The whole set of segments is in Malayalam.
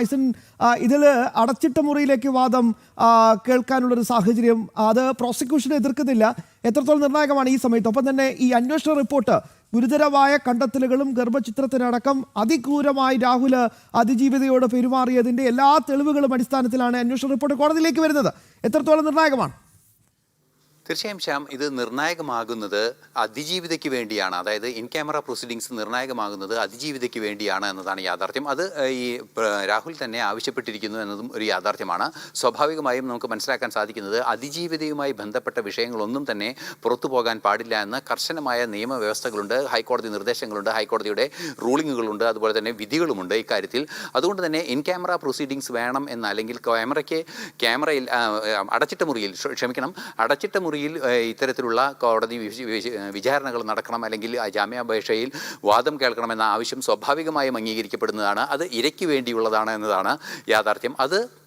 ഐസൻ ഇതിൽ അടച്ചിട്ട മുറിയിലേക്ക് വാദം കേൾക്കാനുള്ളൊരു സാഹചര്യം അത് പ്രോസിക്യൂഷൻ എതിർക്കുന്നില്ല. എത്രത്തോളം നിർണായകമാണ് ഈ സമയത്ത്? ഒപ്പം തന്നെ ഈ അന്വേഷണ റിപ്പോർട്ട് ഗുരുതരമായ കണ്ടെത്തലുകളും ഗർഭചിത്രത്തിനടക്കം അതിക്രൂരമായി രാഹുൽ അതിജീവിതയോട് പെരുമാറിയതിന്റെ എല്ലാ തെളിവുകളും അടിസ്ഥാനത്തിലാണ് അന്വേഷണ റിപ്പോർട്ട് കോടതിയിലേക്ക് വരുന്നത്. എത്രത്തോളം നിർണായകമാണ്? തീർച്ചയായും ശ്യാം ഇത് നിർണായകമാകുന്നത് അതിജീവിതയ്ക്ക് വേണ്ടിയാണ്. അതായത് ഇൻ ക്യാമറ പ്രൊസീഡിങ്സ് നിർണായകമാകുന്നത് അതിജീവിതയ്ക്ക് വേണ്ടിയാണ് എന്നതാണ് യാഥാർത്ഥ്യം. അത് ഈ രാഹുൽ തന്നെ ആവശ്യപ്പെട്ടിരിക്കുന്നു എന്നതും ഒരു യാഥാർത്ഥ്യമാണ്. സ്വാഭാവികമായും നമുക്ക് മനസ്സിലാക്കാൻ സാധിക്കുന്നത് അതിജീവിതയുമായി ബന്ധപ്പെട്ട വിഷയങ്ങളൊന്നും തന്നെ പുറത്തു പോകാൻ പാടില്ല എന്ന് കർശനമായ നിയമവ്യവസ്ഥകളുണ്ട് ഹൈക്കോടതി നിർദ്ദേശങ്ങളുണ്ട് ഹൈക്കോടതിയുടെ റൂളിങ്ങുകളുണ്ട് അതുപോലെ തന്നെ വിധികളുമുണ്ട് ഇക്കാര്യത്തിൽ. അതുകൊണ്ട് തന്നെ ഇൻ ക്യാമറ പ്രൊസീഡിങ്സ് വേണം എന്ന അല്ലെങ്കിൽ ക്യാമറയ്ക്ക് ക്യാമറയിൽ അടച്ചിട്ട മുറിയിൽ ക്ഷമിക്കണം അടച്ചിട്ട മുറിയിൽ ആ, ഇത്തരത്തിലുള്ള കോടതി വിചാരണകൾ നടക്കണം അല്ലെങ്കിൽ ജാമ്യാപേക്ഷയിൽ വാദം കേൾക്കണമെന്ന ആവശ്യം സ്വാഭാവികമായും അംഗീകരിക്കപ്പെടുന്നതാണ്. അത് ഇരയ്ക്ക് വേണ്ടിയുള്ളതാണ് എന്നതാണ് യാഥാർത്ഥ്യം. അത്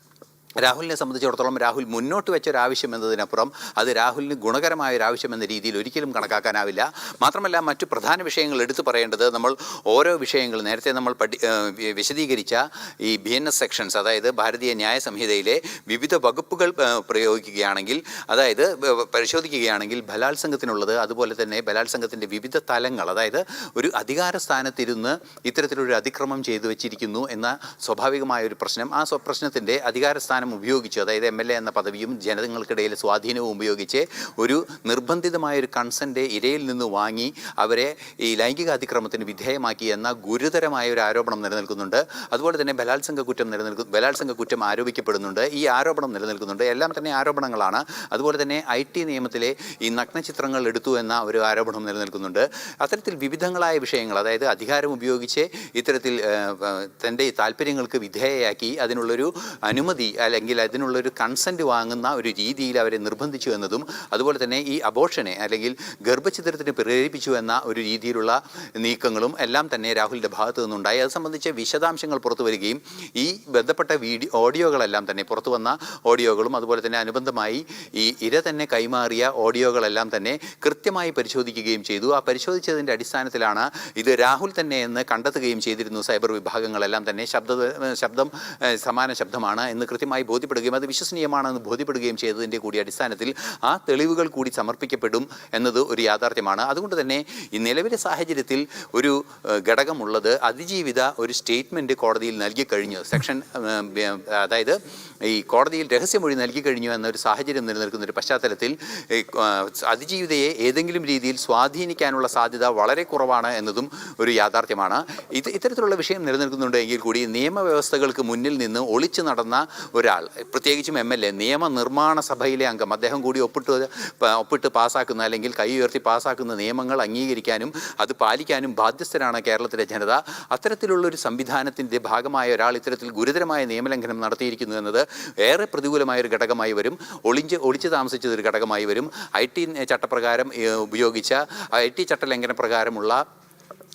രാഹുലിനെ സംബന്ധിച്ചിടത്തോളം രാഹുൽ മുന്നോട്ട് വെച്ച ഒരു ആവശ്യം എന്നതിനപ്പുറം അത് രാഹുലിന് ഗുണകരമായ ഒരു ആവശ്യം എന്ന രീതിയിൽ ഒരിക്കലും കണക്കാക്കാനാവില്ല. മാത്രമല്ല മറ്റു പ്രധാന വിഷയങ്ങൾ എടുത്തു പറയേണ്ടത് നമ്മൾ ഓരോ വിഷയങ്ങൾ നേരത്തെ നമ്മൾ പഠി വിശദീകരിച്ച ഈ ബി എൻ എസ് സെക്ഷൻസ് അതായത് ഭാരതീയ ന്യായ സംഹിതയിലെ വിവിധ വകുപ്പുകൾ പ്രയോഗിക്കുകയാണെങ്കിൽ അതായത് പരിശോധിക്കുകയാണെങ്കിൽ ബലാത്സംഗത്തിനുള്ളത് അതുപോലെ തന്നെ ബലാത്സംഗത്തിന്റെ വിവിധ തലങ്ങൾ അതായത് ഒരു അധികാര സ്ഥാനത്തിരുന്ന് ഇത്തരത്തിലൊരു അതിക്രമം ചെയ്തു വെച്ചിരിക്കുന്നു എന്ന സ്വാഭാവികമായ ഒരു പ്രശ്നം. ആ പ്രശ്നത്തിന്റെ അധികാര സ്ഥാനം ഉപയോഗിച്ച് അതായത് എം എൽ എ എന്ന പദവിയും ജനങ്ങൾക്കിടയിൽ സ്വാധീനവും ഉപയോഗിച്ച് ഒരു നിർബന്ധിതമായ ഒരു കൺസെന്റ് ഇരയിൽ നിന്ന് വാങ്ങി അവരെ ഈ ലൈംഗിക അതിക്രമത്തിന് വിധേയമാക്കി എന്ന ഗുരുതരമായ ഒരു ആരോപണം നിലനിൽക്കുന്നുണ്ട്. അതുപോലെ തന്നെ ബലാത്സംഗ കുറ്റം നിലനിൽക്കും ബലാത്സംഗ കുറ്റം ആരോപിക്കപ്പെടുന്നുണ്ട്. ഈ ആരോപണം നിലനിൽക്കുന്നുണ്ട്. എല്ലാം തന്നെ ആരോപണങ്ങളാണ്. അതുപോലെ തന്നെ ഐ ടി നിയമത്തിലെ ഈ നഗ്നചിത്രങ്ങൾ എടുത്തു എന്ന ഒരു ആരോപണം നിലനിൽക്കുന്നുണ്ട്. അത്തരത്തിൽ വിവിധങ്ങളായ വിഷയങ്ങൾ അതായത് അധികാരം ഉപയോഗിച്ച് ഇത്തരത്തിൽ തന്റെ താല്പര്യങ്ങൾക്ക് വിധേയയാക്കി അതിനുള്ളൊരു അനുമതി അല്ലെങ്കിൽ അതിനുള്ളൊരു കൺസെന്റ് വാങ്ങുന്ന ഒരു രീതിയിൽ അവരെ നിർബന്ധിച്ചു എന്നതും അതുപോലെ തന്നെ ഈ അബോഷനെ അല്ലെങ്കിൽ ഗർഭഛിദ്രത്തിന് പ്രേരിപ്പിച്ചു എന്ന ഒരു രീതിയിലുള്ള നീക്കങ്ങളും എല്ലാം തന്നെ രാഹുലിന്റെ ഭാഗത്തു നിന്നുണ്ടായി. അത് സംബന്ധിച്ച വിശദാംശങ്ങൾ പുറത്തു വരികയും ഈ ബന്ധപ്പെട്ട വീഡിയോ ഓഡിയോകളെല്ലാം തന്നെ പുറത്തു വന്ന ഓഡിയോകളും അതുപോലെ തന്നെ അനുബന്ധമായി ഈ ഇര തന്നെ കൈമാറിയ ഓഡിയോകളെല്ലാം തന്നെ കൃത്യമായി പരിശോധിക്കുകയും ചെയ്തു. ആ പരിശോധിച്ചതിന്റെ അടിസ്ഥാനത്തിലാണ് ഇത് രാഹുൽ തന്നെ എന്ന് കണ്ടെത്തുകയും ചെയ്തിരുന്നു. സൈബർ വിഭാഗങ്ങളെല്ലാം തന്നെ ശബ്ദ ശബ്ദം സമാന ശബ്ദമാണ് എന്ന് കൃത്യമായി ബോധ്യപ്പെടുകയും അത് വിശ്വസനീയമാണെന്ന് ബോധ്യപ്പെടുകയും ചെയ്തതിന്റെ കൂടി അടിസ്ഥാനത്തിൽ ആ തെളിവുകൾ കൂടി സമർപ്പിക്കപ്പെടും എന്നത് ഒരു യാഥാർത്ഥ്യമാണ്. അതുകൊണ്ട് തന്നെ ഈ നിലവിലെ സാഹചര്യത്തിൽ ഒരു ഘടകമുള്ളത് അതിജീവിത ഒരു സ്റ്റേറ്റ്മെന്റ് കോടതിയിൽ നൽകി കഴിഞ്ഞു. സെക്ഷൻ അതായത് ഈ കോടതിയിൽ രഹസ്യമൊഴി നൽകി കഴിഞ്ഞു എന്നൊരു സാഹചര്യം നിലനിൽക്കുന്ന ഒരു പശ്ചാത്തലത്തിൽ അതിജീവിതയെ ഏതെങ്കിലും രീതിയിൽ സ്വാധീനിക്കാനുള്ള സാധ്യത വളരെ കുറവാണ് എന്നതും ഒരു യാഥാർത്ഥ്യമാണ്. ഇത് ഇത്തരത്തിലുള്ള വിഷയം നിലനിൽക്കുന്നുണ്ട് എങ്കിൽ കൂടി നിയമവ്യവസ്ഥകൾക്ക് മുന്നിൽ നിന്ന് ഒളിച്ചു നടന്ന ഒരാൾ പ്രത്യേകിച്ചും എം എൽ എ നിയമനിർമ്മാണ സഭയിലെ അംഗം. അദ്ദേഹം കൂടി ഒപ്പിട്ട് ഒപ്പിട്ട് പാസ്സാക്കുന്ന അല്ലെങ്കിൽ കൈ ഉയർത്തി പാസ്സാക്കുന്ന നിയമങ്ങൾ അംഗീകരിക്കാനും അത് പാലിക്കാനും ബാധ്യസ്ഥരാണ് കേരളത്തിലെ ജനത. അത്തരത്തിലുള്ള ഒരു സംവിധാനത്തിന്റെ ഭാഗമായ ഒരാൾ ഇത്തരത്തിൽ ഗുരുതരമായ നിയമലംഘനം നടത്തിയിരിക്കുന്നു എന്നത് ഏറെ പ്രതികൂലമായ ഒരു ഘടകമായി വരും. ഒളിഞ്ച് ഒളിച്ച് താമസിച്ചത് ഒരു ഘടകമായി വരും. ഐ ടി ചട്ടപ്രകാരം ഉപയോഗിച്ച ഐ ടി ചട്ടലംഘന പ്രകാരമുള്ള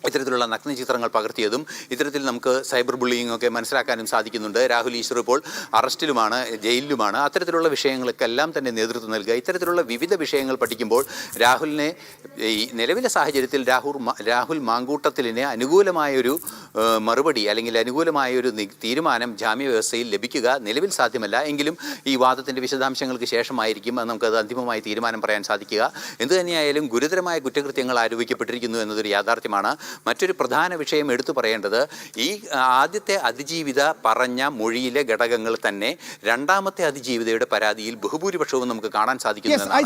ഇത്തരത്തിലുള്ള നഗ്ന ചിത്രങ്ങൾ പകർത്തിയതും ഇത്തരത്തിൽ നമുക്ക് സൈബർ ബുള്ളിങ് ഒക്കെ മനസ്സിലാക്കാനും സാധിക്കുന്നുണ്ട്. രാഹുൽ ഈശ്വർ ഇപ്പോൾ അറസ്റ്റിലുമാണ് ജയിലിലുമാണ്. അത്തരത്തിലുള്ള വിഷയങ്ങൾക്കെല്ലാം തന്നെ നേതൃത്വം നൽകുക. ഇത്തരത്തിലുള്ള വിവിധ വിഷയങ്ങൾ പഠിക്കുമ്പോൾ രാഹുലിനെ ഈ നിലവിലെ സാഹചര്യത്തിൽ രാഹുൽ രാഹുൽ മാങ്കൂട്ടത്തിലിന് അനുകൂലമായൊരു മറുപടി അല്ലെങ്കിൽ അനുകൂലമായൊരു തീരുമാനം ജാമ്യ വ്യവസ്ഥയിൽ ലഭിക്കുക നിലവിൽ സാധ്യമല്ല. എങ്കിലും ഈ വാദത്തിന്റെ വിശദാംശങ്ങൾക്ക് ശേഷമായിരിക്കും അത് നമുക്കത് അന്തിമമായി തീരുമാനം പറയാൻ സാധിക്കുക. എന്തു തന്നെയായാലും ഗുരുതരമായ കുറ്റകൃത്യങ്ങൾ ആരോപിക്കപ്പെട്ടിരിക്കുന്നു എന്നതൊരു യാഥാർത്ഥ്യമാണ്. മറ്റൊരു പ്രധാന വിഷയം എടുത്തു പറയേണ്ടത് ഈ ആദ്യത്തെ അതിജീവിത പറഞ്ഞ മൊഴിയിലെ ഘടകങ്ങൾ തന്നെ രണ്ടാമത്തെ അതിജീവിതയുടെ പരാതിയിൽ ബഹുഭൂരിപക്ഷവും നമുക്ക് കാണാൻ സാധിക്കുന്നു